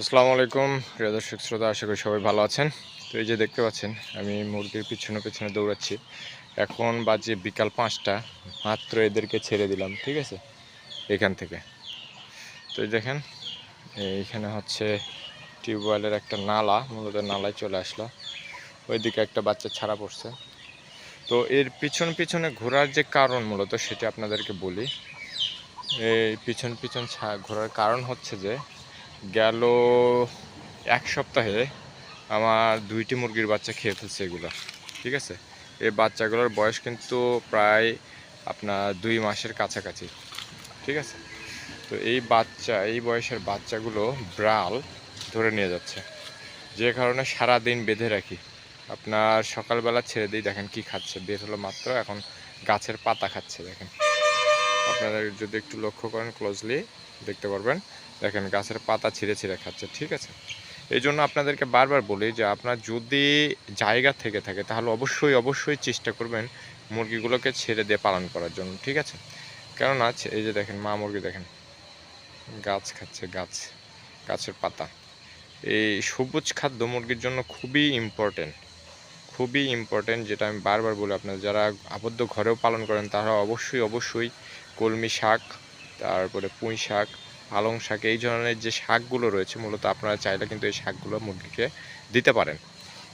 আসসালামু আলাইকুম, প্রিয় দর্শক শ্রোতা, আশা করি সবাই ভালো আছেন। তো এই যে দেখতে পাচ্ছেন, আমি মুরগির পিছনে পিছনে দৌড়াচ্ছি। এখন বাজে বিকাল পাঁচটা, মাত্র এদেরকে ছেড়ে দিলাম, ঠিক আছে? এখান থেকে। তো দেখেন, এইখানে হচ্ছে টিউবওয়েলের একটা নালা, মূলত নালায় চলে আসলো। ওইদিকে একটা বাচ্চা ছাড়া পড়ছে। তো এর পিছন পিছনে ঘোরার যে কারণ মূলত, সেটা আপনাদেরকে বলি। এই পিছন পিছন ঘোরার কারণ হচ্ছে যে গেল এক সপ্তাহে আমার দুইটি মুরগির বাচ্চা খেয়ে ফেলছে এগুলো, ঠিক আছে? এই বাচ্চাগুলোর বয়স কিন্তু প্রায় আপনার দুই মাসের কাছাকাছি, ঠিক আছে? তো এই বাচ্চা, এই বয়সের বাচ্চাগুলো ব্রাল ধরে নিয়ে যাচ্ছে। যে কারণে সারা দিন বেঁধে রাখি। আপনার সকালবেলা ছেড়ে দিই, দেখেন কি খাচ্ছে। বের হলো মাত্র, এখন গাছের পাতা খাচ্ছে, দেখেন। আপনারা যদি একটু লক্ষ্য করেন ক্লোজলি দেখতে পারবেন। দেখেন গাছের পাতা ছিঁড়ে ছিঁড়ে খাচ্ছে, ঠিক আছে? এই জন্য আপনাদেরকে বারবার বলি যে আপনার যদি জায়গা থেকে থাকে, তাহলে অবশ্যই অবশ্যই চেষ্টা করবেন মুরগিগুলোকে ছেড়ে দিয়ে পালন করার জন্য, ঠিক আছে? কেননা এই যে দেখেন, মা মুরগি দেখেন। গাছ খাচ্ছে, গাছ, গাছের পাতা। এই সবুজ খাদ্য মুরগির জন্য খুবই ইম্পর্টেন্ট খুবই ইম্পর্টেন্ট যেটা আমি বারবার বলি আপনাদের, যারা আবদ্ধ ঘরেও পালন করেন, তারা অবশ্যই অবশ্যই কলমি শাক তারপরে পুঁই শাক পালং শাক, এই ধরনের যে শাকগুলো রয়েছে, মূলত আপনারা চাইলে কিন্তু এই শাকগুলো মুরগিকে দিতে পারেন।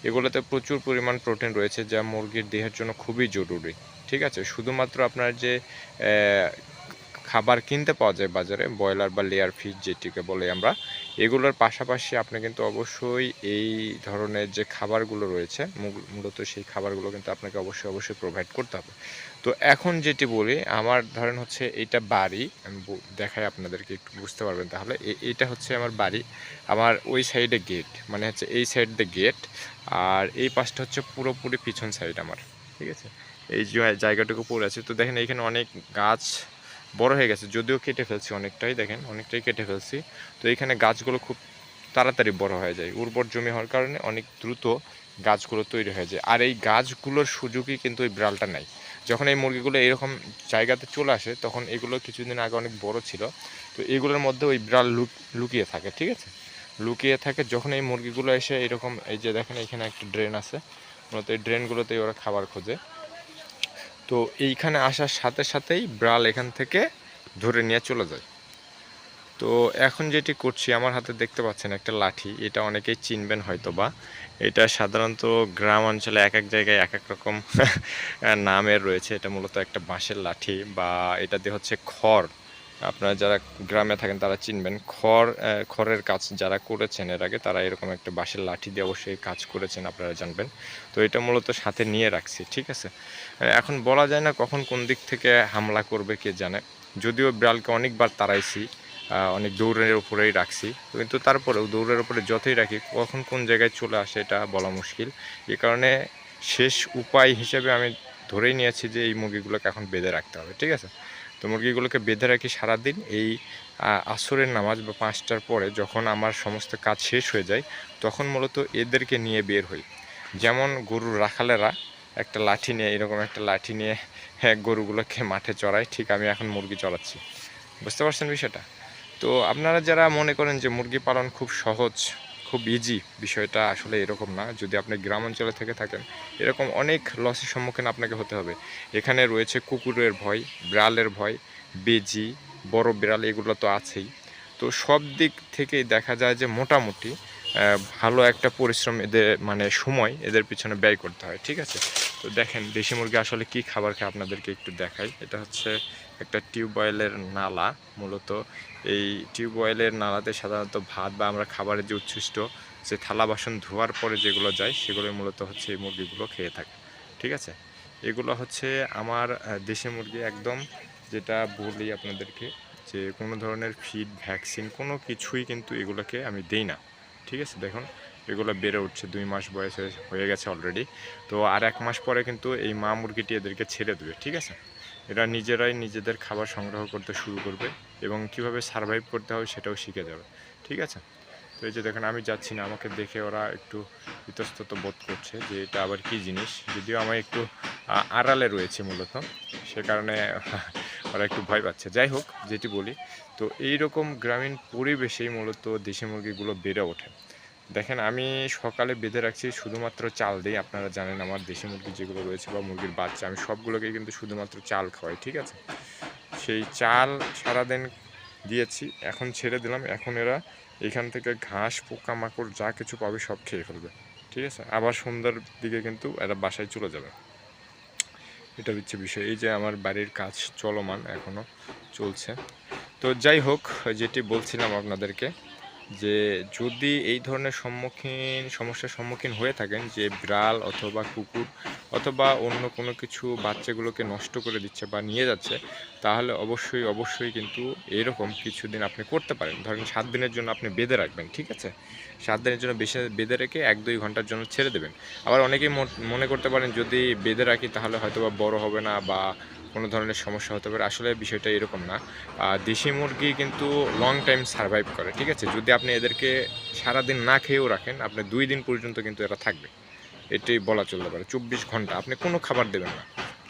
এগুলোতে প্রচুর পরিমাণ প্রোটিন রয়েছে, যা মুরগির দেহের জন্য খুবই জরুরি, ঠিক আছে? শুধুমাত্র আপনার যে খাবার কিনতে পাওয়া যায় বাজারে, ব্রয়লার বা লেয়ার ফিশ যেটিকে বলে আমরা এগুলোর পাশাপাশি আপনি কিন্তু অবশ্যই এই ধরনের যে খাবারগুলো রয়েছে মূলত সেই খাবারগুলো কিন্তু আপনাকে অবশ্যই অবশ্যই প্রোভাইড করতে হবে। তো এখন যেটি বলি, আমার ধরেন হচ্ছে এইটা বাড়ি, আমি দেখাই আপনাদেরকে, একটু বুঝতে পারবেন তাহলে। এ- এইটা হচ্ছে আমার বাড়ি, আমার ওই সাইডে গেট মানে হচ্ছে এই সাইড দিয়ে গেট আর এই পাশটা হচ্ছে পুরোপুরি পিছন সাইড আমার, ঠিক আছে? এই জায়গাটুকু পড়ে আছে। তো দেখেন এখানে অনেক গাছ বড় হয়ে গেছে, যদিও কেটে ফেলছি অনেকটাই, দেখেন, অনেকটাই কেটে ফেলছি। তো এখানে গাছগুলো খুব তাড়াতাড়ি বড় হয়ে যায়, উর্বর জমি হওয়ার কারণে অনেক দ্রুত গাছগুলো তৈরি হয়ে যায়। আর এই গাছগুলোর সুযোগই কিন্তু এই বিড়ালটা নাই। যখন এই মুরগিগুলো এরকম জায়গাতে চলে আসে, তখন এগুলো কিছুদিন আগে অনেক বড় ছিল। তো এগুলোর মধ্যে ওই বিড়াল লুক, লুকিয়ে থাকে, ঠিক আছে? লুকিয়ে থাকে, যখন এই মুরগিগুলো এসে এরকম, এই যে দেখেন, এখানে একটা ড্রেন আছে। মূলত এই ড্রেনগুলোতেই ওরা খাবার খোঁজে। তো এইখানে আসার সাথে সাথেই ব্রাল এখান থেকে ধরে নিয়ে চলে যায়। তো এখন যেটি করছি, আমার হাতে দেখতে পাচ্ছেন একটা লাঠি, এটা অনেকেই চিনবেন হয়তো বা এটা সাধারণত গ্রাম অঞ্চলে এক এক জায়গায় এক এক রকম নামের রয়েছে। এটা মূলত একটা বাঁশের লাঠি বা এটা দিয়ে হচ্ছে খড়। আপনারা যারা গ্রামে থাকেন তারা চিনবেন, খড় খড়ের কাজ যারা করেছেন এর আগে তারা এরকম একটা বাঁশের লাঠি দিয়ে অবশ্যই কাজ করেছেন, আপনারা জানবেন। তো এটা মূলত সাথে নিয়ে রাখছি, ঠিক আছে? এখন বলা যায় না কখন কোন দিক থেকে হামলা করবে, কে জানে? যদিও বিড়ালকে অনেকবার তাড়াইছি অনেক দৌড়ের উপরেই রাখছি, কিন্তু তারপরেও দৌড়ের উপরে যতই রাখি, কখন কোন জায়গায় চলে আসে এটা বলা মুশকিল। এ কারণে শেষ উপায় হিসেবে আমি ধরেই নিয়েছি যে এই মুরগিগুলোকে এখন বেঁধে রাখতে হবে, ঠিক আছে? তো মুরগিগুলোকে বেঁধে রাখি সারাদিন। এই আসরের নামাজ বা পাঁচটার পরে যখন আমার সমস্ত কাজ শেষ হয়ে যায়, তখন মূলত এদেরকে নিয়ে বের হই। যেমন গরুর রাখালেরা একটা লাঠি নিয়ে, এরকম একটা লাঠি নিয়ে হ্যাঁ গরুগুলোকে মাঠে চড়ায়, ঠিক আমি এখন মুরগি চড়াচ্ছি। বুঝতে পারছেন বিষয়টা? তো আপনারা যারা মনে করেন যে মুরগি পালন খুব সহজ খুব ইজি বিষয়টা আসলে এরকম না। যদি আপনি গ্রাম অঞ্চলে থেকে থাকেন, এরকম অনেক লসের সম্মুখীন আপনাকে হতে হবে। এখানে রয়েছে কুকুরের ভয়, বিড়ালের ভয়, বেজি, বড় বিড়াল এগুলো তো আছেই। তো সব দিক থেকেই দেখা যায় যে মোটামুটি ভালো একটা পরিশ্রম এদের মানে সময় এদের পিছনে ব্যয় করতে হয়, ঠিক আছে? তো দেখেন, দেশি মুরগি আসলে কি খাবার খায় আপনাদেরকে একটু দেখাই। এটা হচ্ছে একটা টিউবওয়েলের নালা, মূলত এই টিউবওয়েলের নালাতে সাধারণত ভাত বা আমরা খাবারের যে উচ্ছিষ্ট যে থালা বাসন ধোয়ার পরে যেগুলো যায় সেগুলো মূলত হচ্ছে এই মুরগিগুলো খেয়ে থাকে, ঠিক আছে? এগুলো হচ্ছে আমার দেশি মুরগি একদম যেটা বলি আপনাদেরকে, যে কোনো ধরনের ফিড ভ্যাকসিন কোনো কিছুই কিন্তু এগুলোকে আমি দেই না ঠিক আছে, দেখুন, এগুলো বেড়ে উঠছে, দুই মাস বয়স হয়ে- গেছে অলরেডি তো আর এক মাস পরে কিন্তু এই মা মুরগিটি এদেরকে ছেড়ে দেবে, ঠিক আছে? এরা নিজেরাই নিজেদের খাবার সংগ্রহ করতে শুরু করবে এবং কীভাবে সারভাইভ করতে হবে সেটাও শিখে যাবে, ঠিক আছে? তো এই যে দেখেন, আমি যাচ্ছি না, আমাকে দেখে ওরা একটু ইতস্তত বোধ করছে যে এটা আবার কি জিনিস। যদিও আমি একটু আড়ালে রয়েছে মূলত, সে কারণে ওরা একটু ভয় পাচ্ছে। যাই হোক, যেটি বলি, তো এই রকম গ্রামীণ পরিবেশেই মূলত দেশি মুরগিগুলো বেড়ে ওঠে। দেখেন, আমি সকালে বেঁধে রাখছি শুধুমাত্র চাল দিই আপনারা জানেন আমার দেশি মুরগি যেগুলো রয়েছে বা মুরগির বাচ্চা, আমি সবগুলোকে কিন্তু শুধুমাত্র চাল খাওয়াই, ঠিক আছে? সেই চাল সারাদিন দিয়েছি, এখন ছেড়ে দিলাম। এখন এরা এখান থেকে ঘাস, পোকামাকড় যা কিছু পাবে সব খেয়ে ফেলবে, ঠিক আছে? আবার সন্ধ্যার দিকে কিন্তু এরা বাসায় চলে যাবে। এটা হচ্ছে বিষয়। এই যে আমার বাড়ির কাজ চলমান এখনও চলছে। তো যাই হোক, যেটি বলছিলাম আপনাদেরকে যে যদি এই ধরনের সম্মুখীন, সমস্যার সম্মুখীন হয়ে থাকেন, যে বিড়াল অথবা কুকুর অথবা অন্য কোনো কিছু বাচ্চাগুলোকে নষ্ট করে দিচ্ছে বা নিয়ে যাচ্ছে, তাহলে অবশ্যই অবশ্যই কিন্তু এরকম কিছুদিন আপনি করতে পারেন। ধরেন সাত দিনের জন্য আপনি বেঁধে রাখবেন, ঠিক আছে? সাত দিনের জন্য বেশি বেঁধে রেখে এক, দুই ঘণ্টার জন্য ছেড়ে দেবেন। আবার অনেকেই মনে করতে পারেন, যদি বেঁধে রাখি তাহলে হয়তো বা বড় হবে না বা কোনো ধরনের সমস্যা হতে পারে। আসলে বিষয়টা এরকম না। দেশি মুরগি কিন্তু লং টাইম সার্ভাইভ করে, ঠিক আছে? যদি আপনি এদেরকে সারাদিন না খেয়েও রাখেন, আপনি দুই দিন পর্যন্ত কিন্তু এরা থাকবে। এটাই বলা চলতে পারে। চব্বিশ ঘণ্টা, আপনি কোনো খাবার দেবেন না।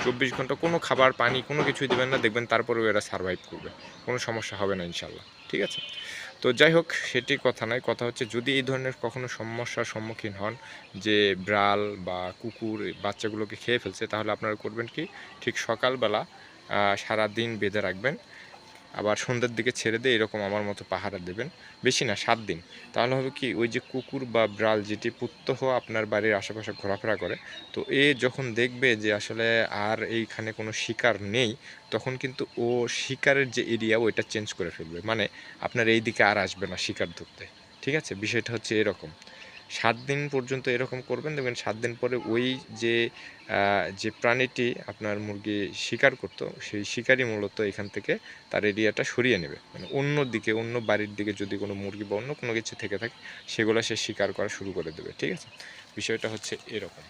চব্বিশ ঘণ্টা কোনো খাবার, পানি কোনো কিছুই দেবেন না, দেখবেন তারপরেও এরা সার্ভাইভ করবে। কোনো সমস্যা হবে না ইনশাল্লাহ ঠিক আছে? তো যাই হোক, সেটি কথা নয়। কথা হচ্ছে যদি এই ধরনের কখনো সমস্যার সম্মুখীন হন যে ব্রাল বা কুকুর বাচ্চাগুলোকে খেয়ে ফেলছে, তাহলে আপনারা করবেন কি? ঠিক সকালবেলা সারা দিন বেঁধে রাখবেন। আবার সন্ধ্যের দিকে ছেড়ে দিয়ে এরকম আমার মতো পাহারা দেবেন। বেশি না, সাত দিন। তাহলে হবে কি, ওই যে কুকুর বা বিড়াল যেটি প্রত্যহ আপনার বাড়ির আশেপাশে ঘোরাফেরা করে, তো এ যখন দেখবে যে আসলে আর এইখানে কোনো শিকার নেই, তখন কিন্তু ও শিকারের যে এরিয়া ওইটা চেঞ্জ করে ফেলবে। মানে আপনার এই দিকে আর আসবে না শিকার ধরতে। ঠিক আছে? বিষয়টা হচ্ছে এরকম। সাত দিন পর্যন্ত এরকম করবেন। দেখবেন সাত দিন পরে ওই যে যে প্রাণীটি আপনার মুরগি শিকার করতো, সেই শিকারই মূলত এখান থেকে তার এরিয়াটা সরিয়ে নেবে। মানে অন্য দিকে, অন্য বাড়ির দিকে যদি কোনো মুরগি বা অন্য কোনো কিছু থেকে থাকে, সেগুলো সে শিকার করা শুরু করে দেবে, ঠিক আছে? বিষয়টা হচ্ছে এরকম।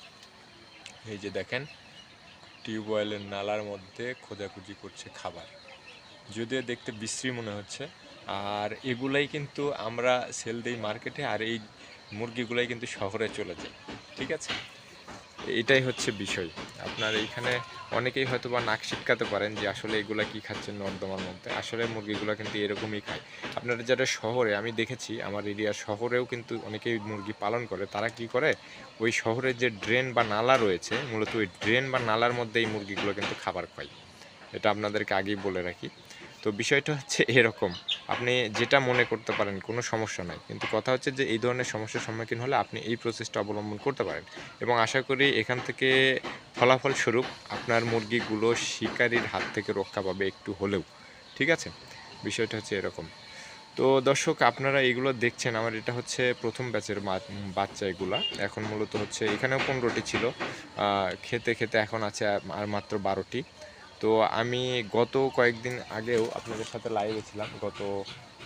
এই যে দেখেন টিউবওয়েলের নালার মধ্যে খোঁজাখুঁজি করছে খাবার। যদিও দেখতে বিশ্রী মনে হচ্ছে, আর এগুলাই কিন্তু আমরা সেল দিই মার্কেটে, আর এই মুরগিগুলাই কিন্তু শহরে চলে যায়, ঠিক আছে? এটাই হচ্ছে বিষয়। আপনার এইখানে অনেকেই হয়তো বা নাক শিটকাতে পারেন যে আসলে এগুলা কি খাচ্ছেন নর্দমার মধ্যে। আসলে মুরগিগুলো কিন্তু এরকমই খায়। আপনারা যারা শহরে, আমি দেখেছি, আমার এরিয়ার শহরেও কিন্তু অনেকেই মুরগি পালন করে। তারা কি করে? ওই শহরের যে ড্রেন বা নালা রয়েছে, মূলত ওই ড্রেন বা নালার মধ্যে এই মুরগিগুলো কিন্তু খাবার খায়। এটা আপনাদেরকে আগেই বলে রাখি। তো বিষয়টা হচ্ছে এরকম। আপনি যেটা মনে করতে পারেন, কোনো সমস্যা নাই। কিন্তু কথা হচ্ছে যে, এই ধরনের সমস্যার সম্মুখীন হলে আপনি এই প্রসেসটা অবলম্বন করতে পারেন। এবং আশা করি এখান থেকে ফলাফল স্বরূপ আপনার মুরগিগুলো শিকারির হাত থেকে রক্ষা পাবে একটু হলেও। ঠিক আছে? বিষয়টা হচ্ছে এরকম। তো দর্শক, আপনারা এগুলো দেখছেন, আমার এটা হচ্ছে প্রথম ব্যাচের বাচ্চা এগুলা। এখন মূলত হচ্ছে এখানেও পনেরোটি ছিল। খেতে খেতে এখন আছে আর মাত্র বারোটি। তো আমি গত কয়েকদিন আগেও আপনাদের সাথে লাইভে ছিলাম গত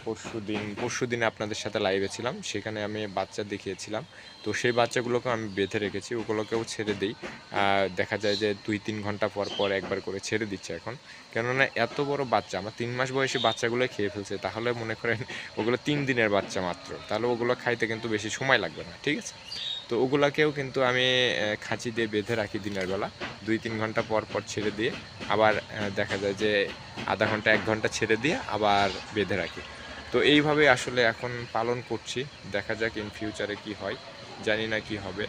পরশু দিন পরশু দিনে আপনাদের সাথে লাইভে ছিলাম। সেখানে আমি বাচ্চা দেখিয়েছিলাম। তো সেই বাচ্চাগুলোকে আমি বেঁধে রেখেছি, ওগুলোকেও ছেড়ে দিই। দেখা যায় যে দুই তিন ঘণ্টা পর পর একবার করে ছেড়ে দিচ্ছে এখন। কেননা এত বড় বাচ্চা, আমার তিন মাস বয়সী বাচ্চাগুলো খেয়ে ফেলছে। তাহলে মনে করেন ওগুলো তিন দিনের বাচ্চা মাত্র। তাহলে ওগুলো খাইতে কিন্তু বেশি সময় লাগবে না, ঠিক আছে? তো ওগুলাকেও কিন্তু আমি খাঁচি দিয়ে বেঁধে রাখি দিনের বেলা। দুই তিন ঘণ্টা পর পর ছেড়ে দিয়ে আবার দেখা যায় যে আধা ঘণ্টা, এক ঘণ্টা ছেড়ে দিয়ে আবার বেঁধে রাখি। তো এইভাবে আসলে এখন পালন করছি। দেখা যাক ইন ফিউচারে কি হয়। জানি না কি হবে।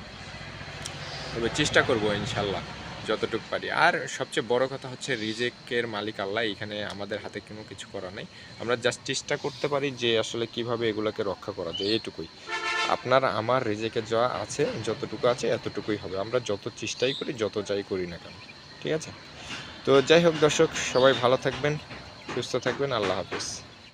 তবে চেষ্টা করব ইনশাল্লাহ, যতটুকু পারি। আর সবচেয়ে বড় কথা হচ্ছে রিজেকের মালিক আল্লাহ, এখানে আমাদের হাতে কোনো কিছু করা নেই। আমরা জাস্ট চেষ্টা করতে পারি যে আসলে কীভাবে এগুলোকে রক্ষা করা যায়, এইটুকুই। আপনার, আমার রিজেকে যা আছে, যতটুকু আছে, এতটুকুই হবে। আমরা যত চেষ্টাই করি, যত যাই করি না কেন। ঠিক আছে? তো যাই হোক দর্শক, সবাই ভালো থাকবেন, সুস্থ থাকবেন। আল্লাহ হাফিজ।